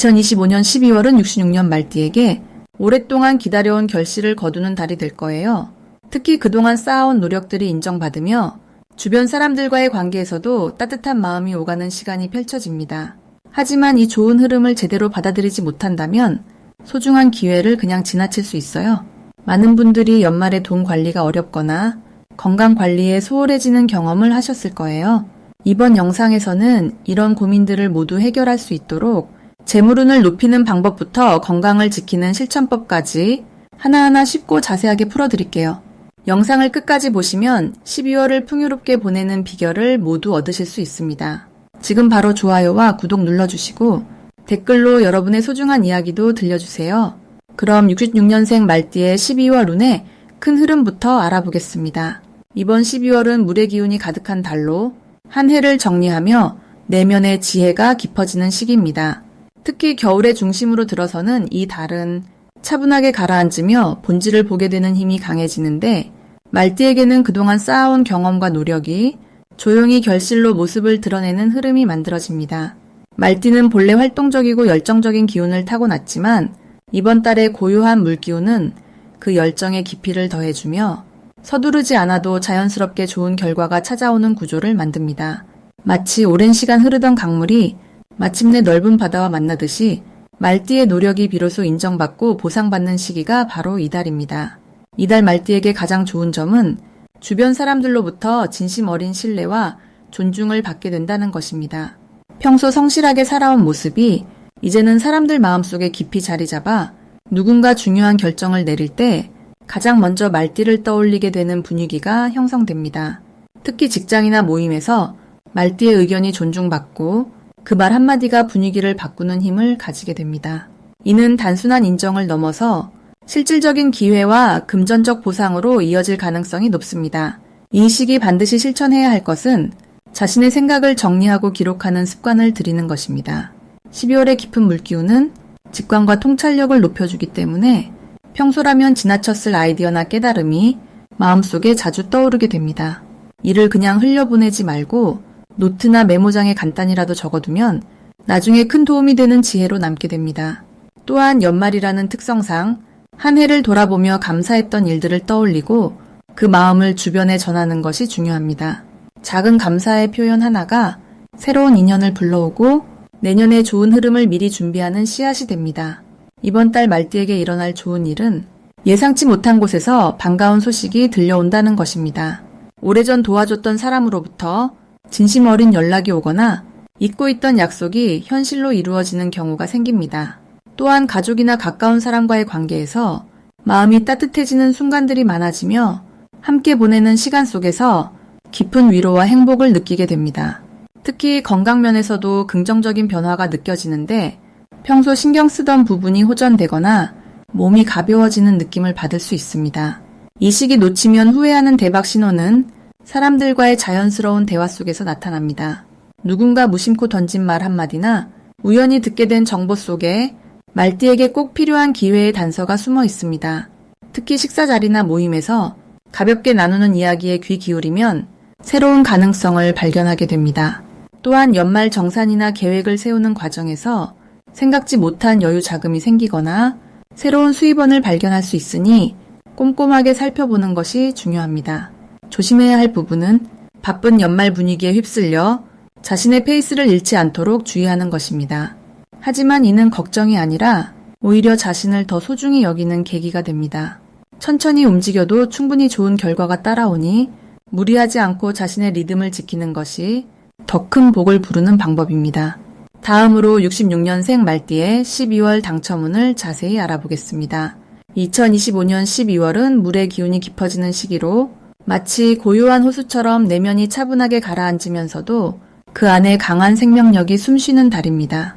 2025년 12월은 66년 말띠에게 오랫동안 기다려온 결실을 거두는 달이 될 거예요. 특히 그동안 쌓아온 노력들이 인정받으며 주변 사람들과의 관계에서도 따뜻한 마음이 오가는 시간이 펼쳐집니다. 하지만 이 좋은 흐름을 제대로 받아들이지 못한다면 소중한 기회를 그냥 지나칠 수 있어요. 많은 분들이 연말에 돈 관리가 어렵거나 건강 관리에 소홀해지는 경험을 하셨을 거예요. 이번 영상에서는 이런 고민들을 모두 해결할 수 있도록 재물운을 높이는 방법부터 건강을 지키는 실천법까지 하나하나 쉽고 자세하게 풀어드릴게요. 영상을 끝까지 보시면 12월을 풍요롭게 보내는 비결을 모두 얻으실 수 있습니다. 지금 바로 좋아요와 구독 눌러주시고 댓글로 여러분의 소중한 이야기도 들려주세요. 그럼 66년생 말띠의 12월 운의 큰 흐름부터 알아보겠습니다. 이번 12월은 물의 기운이 가득한 달로 한 해를 정리하며 내면의 지혜가 깊어지는 시기입니다. 특히 겨울의 중심으로 들어서는 이 달은 차분하게 가라앉으며 본질을 보게 되는 힘이 강해지는데 말띠에게는 그동안 쌓아온 경험과 노력이 조용히 결실로 모습을 드러내는 흐름이 만들어집니다. 말띠는 본래 활동적이고 열정적인 기운을 타고났지만 이번 달의 고요한 물기운은 그 열정의 깊이를 더해주며 서두르지 않아도 자연스럽게 좋은 결과가 찾아오는 구조를 만듭니다. 마치 오랜 시간 흐르던 강물이 마침내 넓은 바다와 만나듯이 말띠의 노력이 비로소 인정받고 보상받는 시기가 바로 이달입니다. 이달 말띠에게 가장 좋은 점은 주변 사람들로부터 진심 어린 신뢰와 존중을 받게 된다는 것입니다. 평소 성실하게 살아온 모습이 이제는 사람들 마음속에 깊이 자리 잡아 누군가 중요한 결정을 내릴 때 가장 먼저 말띠를 떠올리게 되는 분위기가 형성됩니다. 특히 직장이나 모임에서 말띠의 의견이 존중받고 그 말 한마디가 분위기를 바꾸는 힘을 가지게 됩니다. 이는 단순한 인정을 넘어서 실질적인 기회와 금전적 보상으로 이어질 가능성이 높습니다. 이 시기 반드시 실천해야 할 것은 자신의 생각을 정리하고 기록하는 습관을 들이는 것입니다. 12월의 깊은 물기운은 직관과 통찰력을 높여주기 때문에 평소라면 지나쳤을 아이디어나 깨달음이 마음속에 자주 떠오르게 됩니다. 이를 그냥 흘려보내지 말고 노트나 메모장에 간단히라도 적어두면 나중에 큰 도움이 되는 지혜로 남게 됩니다. 또한 연말이라는 특성상 한 해를 돌아보며 감사했던 일들을 떠올리고 그 마음을 주변에 전하는 것이 중요합니다. 작은 감사의 표현 하나가 새로운 인연을 불러오고 내년에 좋은 흐름을 미리 준비하는 씨앗이 됩니다. 이번 달 말띠에게 일어날 좋은 일은 예상치 못한 곳에서 반가운 소식이 들려온다는 것입니다. 오래전 도와줬던 사람으로부터 진심 어린 연락이 오거나 잊고 있던 약속이 현실로 이루어지는 경우가 생깁니다. 또한 가족이나 가까운 사람과의 관계에서 마음이 따뜻해지는 순간들이 많아지며 함께 보내는 시간 속에서 깊은 위로와 행복을 느끼게 됩니다. 특히 건강면에서도 긍정적인 변화가 느껴지는데 평소 신경 쓰던 부분이 호전되거나 몸이 가벼워지는 느낌을 받을 수 있습니다. 이 시기 놓치면 후회하는 대박 신호는 사람들과의 자연스러운 대화 속에서 나타납니다. 누군가 무심코 던진 말 한마디나 우연히 듣게 된 정보 속에 말띠에게 꼭 필요한 기회의 단서가 숨어 있습니다. 특히 식사 자리나 모임에서 가볍게 나누는 이야기에 귀 기울이면 새로운 가능성을 발견하게 됩니다. 또한 연말 정산이나 계획을 세우는 과정에서 생각지 못한 여유 자금이 생기거나 새로운 수입원을 발견할 수 있으니 꼼꼼하게 살펴보는 것이 중요합니다. 조심해야 할 부분은 바쁜 연말 분위기에 휩쓸려 자신의 페이스를 잃지 않도록 주의하는 것입니다. 하지만 이는 걱정이 아니라 오히려 자신을 더 소중히 여기는 계기가 됩니다. 천천히 움직여도 충분히 좋은 결과가 따라오니 무리하지 않고 자신의 리듬을 지키는 것이 더 큰 복을 부르는 방법입니다. 다음으로 66년생 말띠의 12월 당첨운을 자세히 알아보겠습니다. 2025년 12월은 물의 기운이 깊어지는 시기로 마치 고요한 호수처럼 내면이 차분하게 가라앉으면서도 그 안에 강한 생명력이 숨쉬는 달입니다.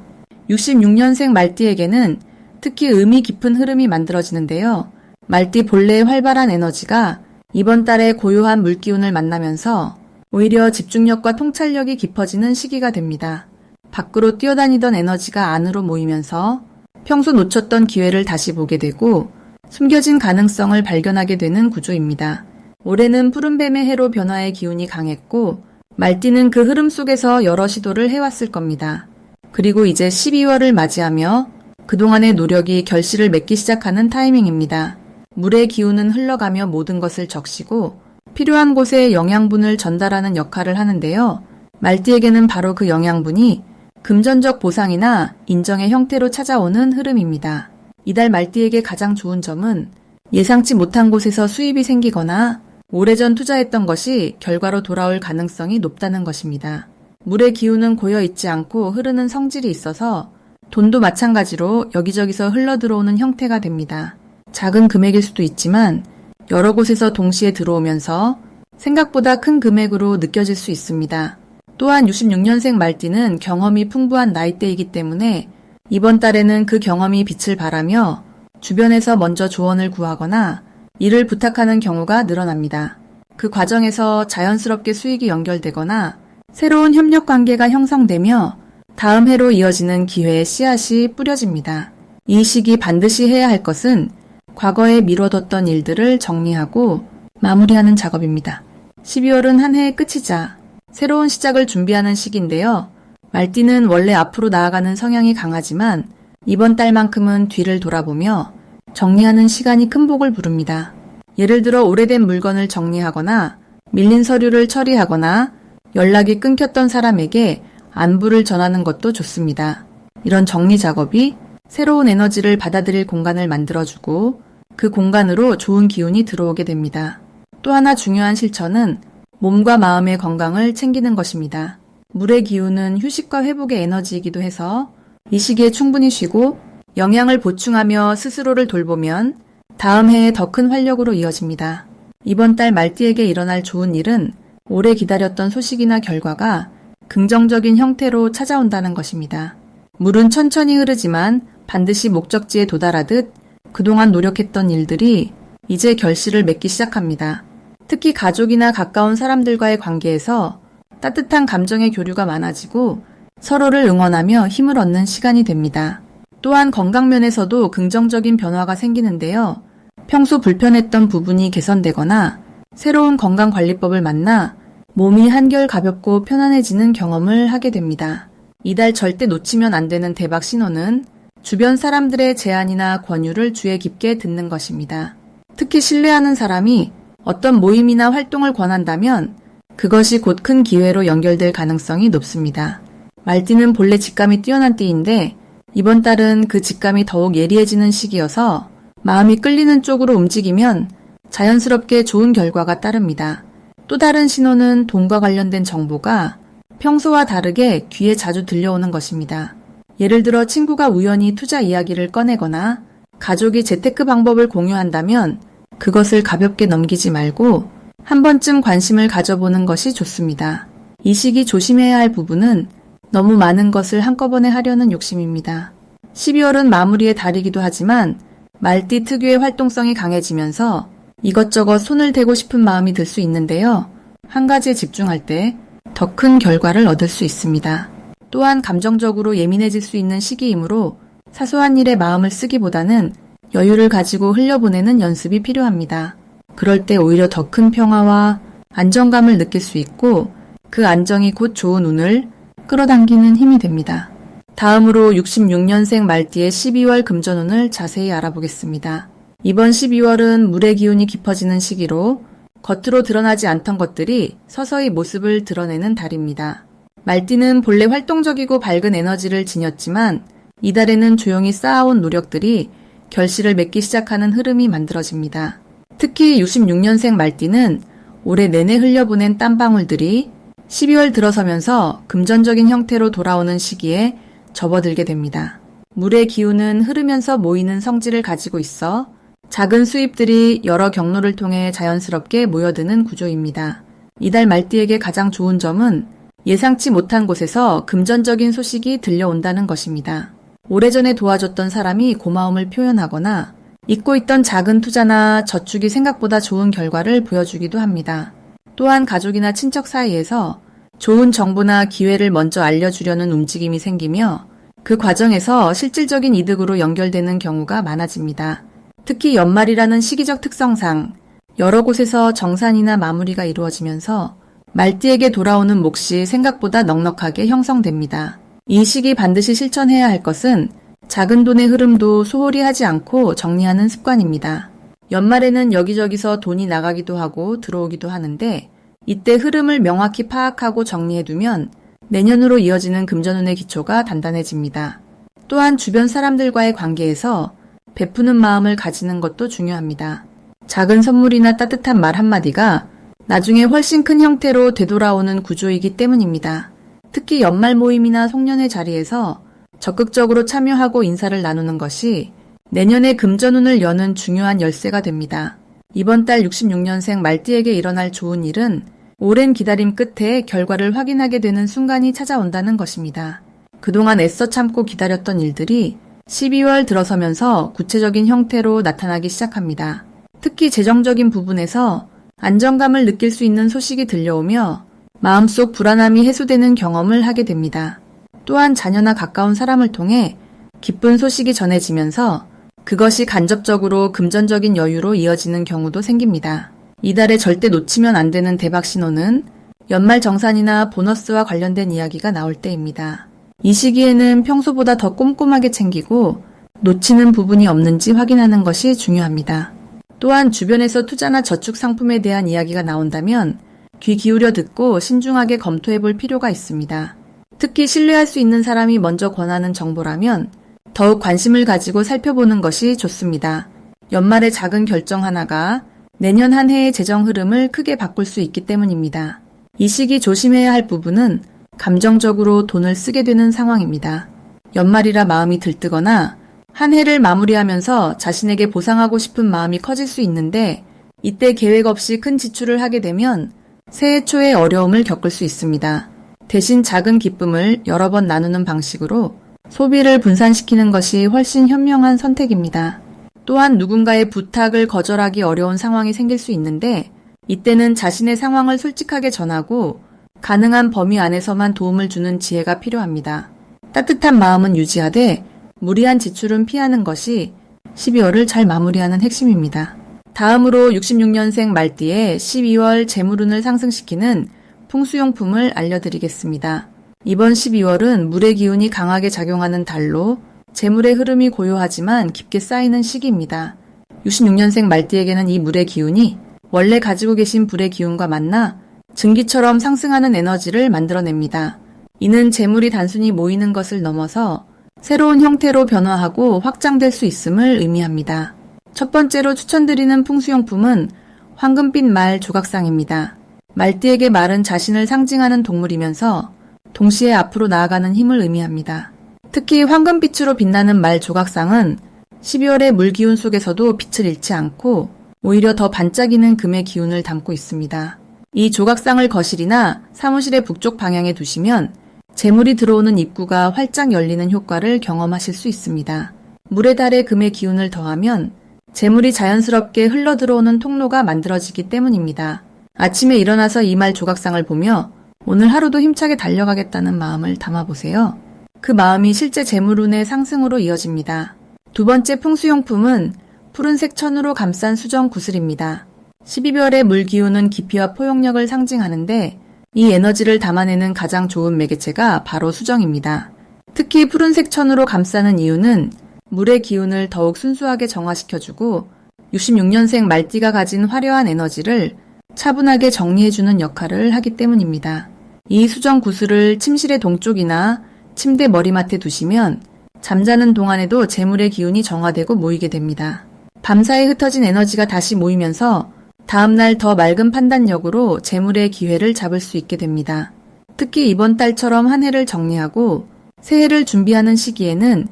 66년생 말띠에게는 특히 의미 깊은 흐름이 만들어지는데요. 말띠 본래의 활발한 에너지가 이번 달에 고요한 물기운을 만나면서 오히려 집중력과 통찰력이 깊어지는 시기가 됩니다. 밖으로 뛰어다니던 에너지가 안으로 모이면서 평소 놓쳤던 기회를 다시 보게 되고 숨겨진 가능성을 발견하게 되는 구조입니다. 올해는 푸른뱀의 해로 변화의 기운이 강했고 말띠는 그 흐름 속에서 여러 시도를 해왔을 겁니다. 그리고 이제 12월을 맞이하며 그동안의 노력이 결실을 맺기 시작하는 타이밍입니다. 물의 기운은 흘러가며 모든 것을 적시고 필요한 곳에 영양분을 전달하는 역할을 하는데요. 말띠에게는 바로 그 영양분이 금전적 보상이나 인정의 형태로 찾아오는 흐름입니다. 이달 말띠에게 가장 좋은 점은 예상치 못한 곳에서 수입이 생기거나 오래전 투자했던 것이 결과로 돌아올 가능성이 높다는 것입니다. 물의 기운은 고여 있지 않고 흐르는 성질이 있어서 돈도 마찬가지로 여기저기서 흘러 들어오는 형태가 됩니다. 작은 금액일 수도 있지만 여러 곳에서 동시에 들어오면서 생각보다 큰 금액으로 느껴질 수 있습니다. 또한 66년생 말띠는 경험이 풍부한 나이대이기 때문에 이번 달에는 그 경험이 빛을 발하며 주변에서 먼저 조언을 구하거나 일을 부탁하는 경우가 늘어납니다. 그 과정에서 자연스럽게 수익이 연결되거나 새로운 협력 관계가 형성되며 다음 해로 이어지는 기회의 씨앗이 뿌려집니다. 이 시기 반드시 해야 할 것은 과거에 미뤄뒀던 일들을 정리하고 마무리하는 작업입니다. 12월은 한 해의 끝이자 새로운 시작을 준비하는 시기인데요. 말띠는 원래 앞으로 나아가는 성향이 강하지만 이번 달만큼은 뒤를 돌아보며 정리하는 시간이 큰 복을 부릅니다. 예를 들어 오래된 물건을 정리하거나 밀린 서류를 처리하거나 연락이 끊겼던 사람에게 안부를 전하는 것도 좋습니다. 이런 정리 작업이 새로운 에너지를 받아들일 공간을 만들어주고 그 공간으로 좋은 기운이 들어오게 됩니다. 또 하나 중요한 실천은 몸과 마음의 건강을 챙기는 것입니다. 물의 기운은 휴식과 회복의 에너지이기도 해서 이 시기에 충분히 쉬고 영양을 보충하며 스스로를 돌보면 다음 해에 더 큰 활력으로 이어집니다. 이번 달 말띠에게 일어날 좋은 일은 오래 기다렸던 소식이나 결과가 긍정적인 형태로 찾아온다는 것입니다. 물은 천천히 흐르지만 반드시 목적지에 도달하듯 그동안 노력했던 일들이 이제 결실을 맺기 시작합니다. 특히 가족이나 가까운 사람들과의 관계에서 따뜻한 감정의 교류가 많아지고 서로를 응원하며 힘을 얻는 시간이 됩니다. 또한 건강면에서도 긍정적인 변화가 생기는데요. 평소 불편했던 부분이 개선되거나 새로운 건강관리법을 만나 몸이 한결 가볍고 편안해지는 경험을 하게 됩니다. 이달 절대 놓치면 안 되는 대박 신호는 주변 사람들의 제안이나 권유를 주의 깊게 듣는 것입니다. 특히 신뢰하는 사람이 어떤 모임이나 활동을 권한다면 그것이 곧 큰 기회로 연결될 가능성이 높습니다. 말띠는 본래 직감이 뛰어난 띠인데 이번 달은 그 직감이 더욱 예리해지는 시기여서 마음이 끌리는 쪽으로 움직이면 자연스럽게 좋은 결과가 따릅니다. 또 다른 신호는 돈과 관련된 정보가 평소와 다르게 귀에 자주 들려오는 것입니다. 예를 들어 친구가 우연히 투자 이야기를 꺼내거나 가족이 재테크 방법을 공유한다면 그것을 가볍게 넘기지 말고 한 번쯤 관심을 가져보는 것이 좋습니다. 이 시기 조심해야 할 부분은 너무 많은 것을 한꺼번에 하려는 욕심입니다. 12월은 마무리의 달이기도 하지만 말띠 특유의 활동성이 강해지면서 이것저것 손을 대고 싶은 마음이 들 수 있는데요. 한 가지에 집중할 때 더 큰 결과를 얻을 수 있습니다. 또한 감정적으로 예민해질 수 있는 시기이므로 사소한 일에 마음을 쓰기보다는 여유를 가지고 흘려보내는 연습이 필요합니다. 그럴 때 오히려 더 큰 평화와 안정감을 느낄 수 있고 그 안정이 곧 좋은 운을 끌어당기는 힘이 됩니다. 다음으로 66년생 말띠의 12월 금전운을 자세히 알아보겠습니다. 이번 12월은 물의 기운이 깊어지는 시기로 겉으로 드러나지 않던 것들이 서서히 모습을 드러내는 달입니다. 말띠는 본래 활동적이고 밝은 에너지를 지녔지만 이달에는 조용히 쌓아온 노력들이 결실을 맺기 시작하는 흐름이 만들어집니다. 특히 66년생 말띠는 올해 내내 흘려보낸 땀방울들이 12월 들어서면서 금전적인 형태로 돌아오는 시기에 접어들게 됩니다. 물의 기운은 흐르면서 모이는 성질을 가지고 있어 작은 수입들이 여러 경로를 통해 자연스럽게 모여드는 구조입니다. 이달 말띠에게 가장 좋은 점은 예상치 못한 곳에서 금전적인 소식이 들려온다는 것입니다. 오래전에 도와줬던 사람이 고마움을 표현하거나 잊고 있던 작은 투자나 저축이 생각보다 좋은 결과를 보여주기도 합니다. 또한 가족이나 친척 사이에서 좋은 정보나 기회를 먼저 알려주려는 움직임이 생기며 그 과정에서 실질적인 이득으로 연결되는 경우가 많아집니다. 특히 연말이라는 시기적 특성상 여러 곳에서 정산이나 마무리가 이루어지면서 말띠에게 돌아오는 몫이 생각보다 넉넉하게 형성됩니다. 이 시기 반드시 실천해야 할 것은 작은 돈의 흐름도 소홀히 하지 않고 정리하는 습관입니다. 연말에는 여기저기서 돈이 나가기도 하고 들어오기도 하는데 이때 흐름을 명확히 파악하고 정리해두면 내년으로 이어지는 금전운의 기초가 단단해집니다. 또한 주변 사람들과의 관계에서 베푸는 마음을 가지는 것도 중요합니다. 작은 선물이나 따뜻한 말 한마디가 나중에 훨씬 큰 형태로 되돌아오는 구조이기 때문입니다. 특히 연말 모임이나 송년회 자리에서 적극적으로 참여하고 인사를 나누는 것이 내년의 금전운을 여는 중요한 열쇠가 됩니다. 이번 달 66년생 말띠에게 일어날 좋은 일은 오랜 기다림 끝에 결과를 확인하게 되는 순간이 찾아온다는 것입니다. 그동안 애써 참고 기다렸던 일들이 12월 들어서면서 구체적인 형태로 나타나기 시작합니다. 특히 재정적인 부분에서 안정감을 느낄 수 있는 소식이 들려오며 마음속 불안함이 해소되는 경험을 하게 됩니다. 또한 자녀나 가까운 사람을 통해 기쁜 소식이 전해지면서 그것이 간접적으로 금전적인 여유로 이어지는 경우도 생깁니다. 이달에 절대 놓치면 안 되는 대박 신호는 연말 정산이나 보너스와 관련된 이야기가 나올 때입니다. 이 시기에는 평소보다 더 꼼꼼하게 챙기고 놓치는 부분이 없는지 확인하는 것이 중요합니다. 또한 주변에서 투자나 저축 상품에 대한 이야기가 나온다면 귀 기울여 듣고 신중하게 검토해 볼 필요가 있습니다. 특히 신뢰할 수 있는 사람이 먼저 권하는 정보라면 더욱 관심을 가지고 살펴보는 것이 좋습니다. 연말의 작은 결정 하나가 내년 한 해의 재정 흐름을 크게 바꿀 수 있기 때문입니다. 이 시기 조심해야 할 부분은 감정적으로 돈을 쓰게 되는 상황입니다. 연말이라 마음이 들뜨거나 한 해를 마무리하면서 자신에게 보상하고 싶은 마음이 커질 수 있는데 이때 계획 없이 큰 지출을 하게 되면 새해 초에 어려움을 겪을 수 있습니다. 대신 작은 기쁨을 여러 번 나누는 방식으로 소비를 분산시키는 것이 훨씬 현명한 선택입니다. 또한 누군가의 부탁을 거절하기 어려운 상황이 생길 수 있는데 이때는 자신의 상황을 솔직하게 전하고 가능한 범위 안에서만 도움을 주는 지혜가 필요합니다. 따뜻한 마음은 유지하되 무리한 지출은 피하는 것이 12월을 잘 마무리하는 핵심입니다. 다음으로 66년생 말띠에 12월 재물운을 상승시키는 풍수용품을 알려드리겠습니다. 이번 12월은 물의 기운이 강하게 작용하는 달로 재물의 흐름이 고요하지만 깊게 쌓이는 시기입니다. 66년생 말띠에게는 이 물의 기운이 원래 가지고 계신 불의 기운과 만나 증기처럼 상승하는 에너지를 만들어냅니다. 이는 재물이 단순히 모이는 것을 넘어서 새로운 형태로 변화하고 확장될 수 있음을 의미합니다. 첫 번째로 추천드리는 풍수용품은 황금빛 말 조각상입니다. 말띠에게 말은 자신을 상징하는 동물이면서 동시에 앞으로 나아가는 힘을 의미합니다. 특히 황금빛으로 빛나는 말 조각상은 12월의 물기운 속에서도 빛을 잃지 않고 오히려 더 반짝이는 금의 기운을 담고 있습니다. 이 조각상을 거실이나 사무실의 북쪽 방향에 두시면 재물이 들어오는 입구가 활짝 열리는 효과를 경험하실 수 있습니다. 물의 달에 금의 기운을 더하면 재물이 자연스럽게 흘러 들어오는 통로가 만들어지기 때문입니다. 아침에 일어나서 이 말 조각상을 보며 오늘 하루도 힘차게 달려가겠다는 마음을 담아보세요. 그 마음이 실제 재물운의 상승으로 이어집니다. 두 번째 풍수용품은 푸른색 천으로 감싼 수정 구슬입니다. 12별의 물 기운은 깊이와 포용력을 상징하는데 이 에너지를 담아내는 가장 좋은 매개체가 바로 수정입니다. 특히 푸른색 천으로 감싸는 이유는 물의 기운을 더욱 순수하게 정화시켜주고 66년생 말띠가 가진 화려한 에너지를 차분하게 정리해주는 역할을 하기 때문입니다. 이 수정 구슬을 침실의 동쪽이나 침대 머리맡에 두시면 잠자는 동안에도 재물의 기운이 정화되고 모이게 됩니다. 밤사이 흩어진 에너지가 다시 모이면서 다음날 더 맑은 판단력으로 재물의 기회를 잡을 수 있게 됩니다. 특히 이번 달처럼 한 해를 정리하고 새해를 준비하는 시기에는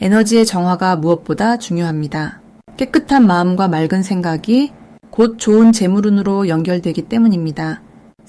에너지의 정화가 무엇보다 중요합니다. 깨끗한 마음과 맑은 생각이 곧 좋은 재물운으로 연결되기 때문입니다.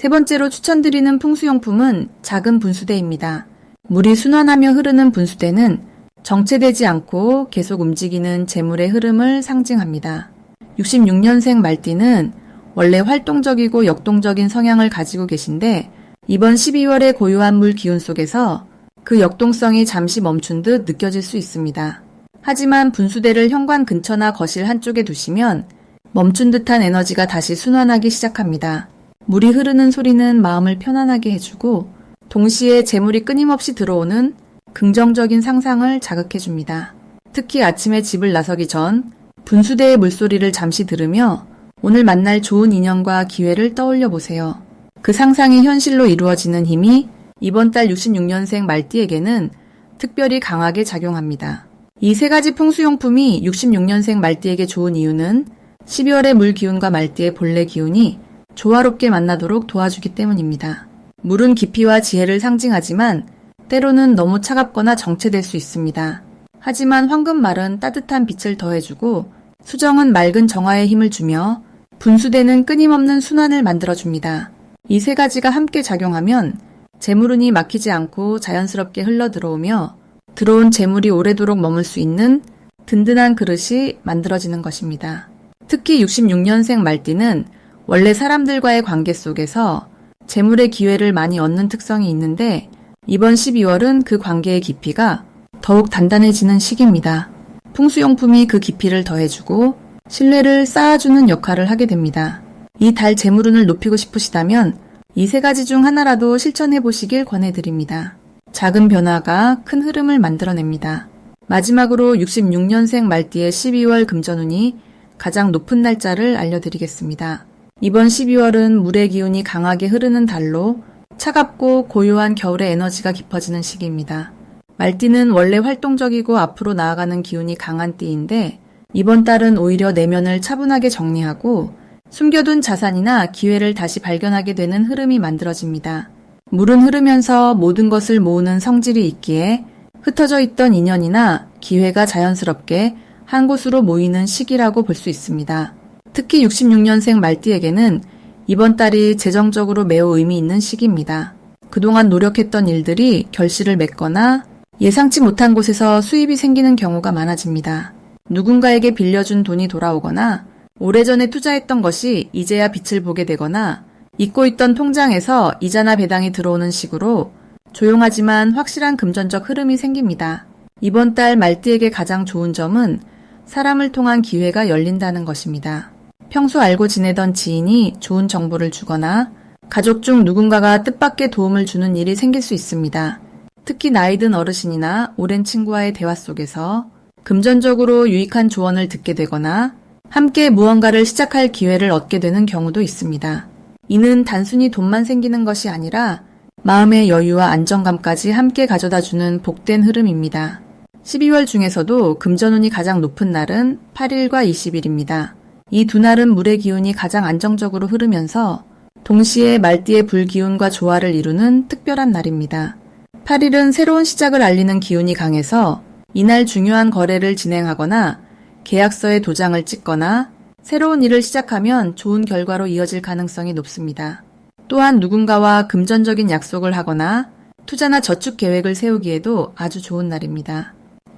세 번째로 추천드리는 풍수용품은 작은 분수대입니다. 물이 순환하며 흐르는 분수대는 정체되지 않고 계속 움직이는 재물의 흐름을 상징합니다. 66년생 말띠는 원래 활동적이고 역동적인 성향을 가지고 계신데 이번 12월의 고요한 물 기운 속에서 그 역동성이 잠시 멈춘 듯 느껴질 수 있습니다. 하지만 분수대를 현관 근처나 거실 한쪽에 두시면 멈춘 듯한 에너지가 다시 순환하기 시작합니다. 물이 흐르는 소리는 마음을 편안하게 해주고 동시에 재물이 끊임없이 들어오는 긍정적인 상상을 자극해 줍니다. 특히 아침에 집을 나서기 전 분수대의 물소리를 잠시 들으며 오늘 만날 좋은 인연과 기회를 떠올려 보세요. 그 상상이 현실로 이루어지는 힘이 이번 달 66년생 말띠에게는 특별히 강하게 작용합니다. 이 세 가지 풍수용품이 66년생 말띠에게 좋은 이유는 12월의 물 기운과 말띠의 본래 기운이 조화롭게 만나도록 도와주기 때문입니다. 물은 깊이와 지혜를 상징하지만 때로는 너무 차갑거나 정체될 수 있습니다. 하지만 황금말은 따뜻한 빛을 더해주고 수정은 맑은 정화의 힘을 주며 분수대는 끊임없는 순환을 만들어줍니다. 이 세 가지가 함께 작용하면 재물운이 막히지 않고 자연스럽게 흘러 들어오며 들어온 재물이 오래도록 머물 수 있는 든든한 그릇이 만들어지는 것입니다. 특히 66년생 말띠는 원래 사람들과의 관계 속에서 재물의 기회를 많이 얻는 특성이 있는데 이번 12월은 그 관계의 깊이가 더욱 단단해지는 시기입니다. 풍수용품이 그 깊이를 더해주고 신뢰를 쌓아주는 역할을 하게 됩니다. 이 달 재물운을 높이고 싶으시다면 이 세 가지 중 하나라도 실천해 보시길 권해드립니다. 작은 변화가 큰 흐름을 만들어냅니다. 마지막으로 66년생 말띠의 12월 금전운이 가장 높은 날짜를 알려드리겠습니다. 이번 12월은 물의 기운이 강하게 흐르는 달로 차갑고 고요한 겨울의 에너지가 깊어지는 시기입니다. 말띠는 원래 활동적이고 앞으로 나아가는 기운이 강한 띠인데 이번 달은 오히려 내면을 차분하게 정리하고 숨겨둔 자산이나 기회를 다시 발견하게 되는 흐름이 만들어집니다. 물은 흐르면서 모든 것을 모으는 성질이 있기에 흩어져 있던 인연이나 기회가 자연스럽게 한 곳으로 모이는 시기라고 볼 수 있습니다. 특히 66년생 말띠에게는 이번 달이 재정적으로 매우 의미 있는 시기입니다. 그동안 노력했던 일들이 결실을 맺거나 예상치 못한 곳에서 수입이 생기는 경우가 많아집니다. 누군가에게 빌려준 돈이 돌아오거나 오래전에 투자했던 것이 이제야 빛을 보게 되거나 잊고 있던 통장에서 이자나 배당이 들어오는 식으로 조용하지만 확실한 금전적 흐름이 생깁니다. 이번 달 말띠에게 가장 좋은 점은 사람을 통한 기회가 열린다는 것입니다. 평소 알고 지내던 지인이 좋은 정보를 주거나 가족 중 누군가가 뜻밖의 도움을 주는 일이 생길 수 있습니다. 특히 나이 든 어르신이나 오랜 친구와의 대화 속에서 금전적으로 유익한 조언을 듣게 되거나 함께 무언가를 시작할 기회를 얻게 되는 경우도 있습니다. 이는 단순히 돈만 생기는 것이 아니라 마음의 여유와 안정감까지 함께 가져다 주는 복된 흐름입니다. 12월 중에서도 금전운이 가장 높은 날은 8일과 20일입니다. 이 두 날은 물의 기운이 가장 안정적으로 흐르면서 동시에 말띠의 불기운과 조화를 이루는 특별한 날입니다. 8일은 새로운 시작을 알리는 기운이 강해서 이날 중요한 거래를 진행하거나 계약서에 도장을 찍거나 새로운 일을 시작하면 좋은 결과로 이어질 가능성이 높습니다. 또한 누군가와 금전적인 약속을 하거나 투자나 저축 계획을 세우기에도 아주 좋은 날입니다.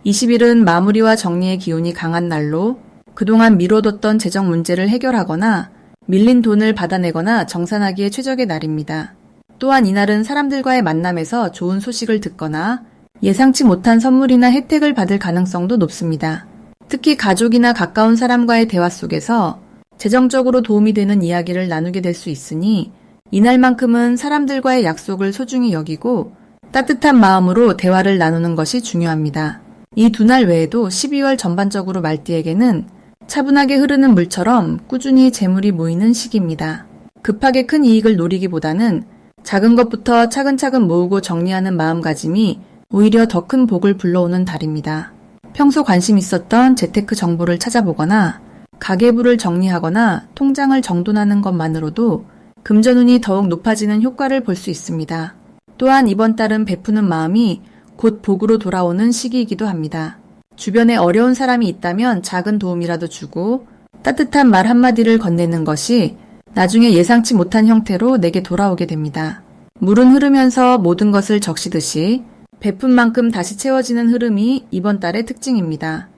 20일은 마무리와 정리의 기운이 강한 날로 그동안 미뤄뒀던 재정 문제를 해결하거나 밀린 돈을 받아내거나 정산하기에 최적의 날입니다. 또한 이날은 사람들과의 만남에서 좋은 소식을 듣거나 예상치 못한 선물이나 혜택을 받을 가능성도 높습니다. 특히 가족이나 가까운 사람과의 대화 속에서 재정적으로 도움이 되는 이야기를 나누게 될 수 있으니 이날만큼은 사람들과의 약속을 소중히 여기고 따뜻한 마음으로 대화를 나누는 것이 중요합니다. 이 두 날 외에도 12월 전반적으로 말띠에게는 차분하게 흐르는 물처럼 꾸준히 재물이 모이는 시기입니다. 급하게 큰 이익을 노리기보다는 작은 것부터 차근차근 모으고 정리하는 마음가짐이 오히려 더 큰 복을 불러오는 달입니다. 평소 관심 있었던 재테크 정보를 찾아보거나 가계부를 정리하거나 통장을 정돈하는 것만으로도 금전운이 더욱 높아지는 효과를 볼 수 있습니다. 또한 이번 달은 베푸는 마음이 곧 복으로 돌아오는 시기이기도 합니다. 주변에 어려운 사람이 있다면 작은 도움이라도 주고 따뜻한 말 한마디를 건네는 것이 나중에 예상치 못한 형태로 내게 돌아오게 됩니다. 물은 흐르면서 모든 것을 적시듯이 베푼 만큼 다시 채워지는 흐름이 이번 달의 특징입니다.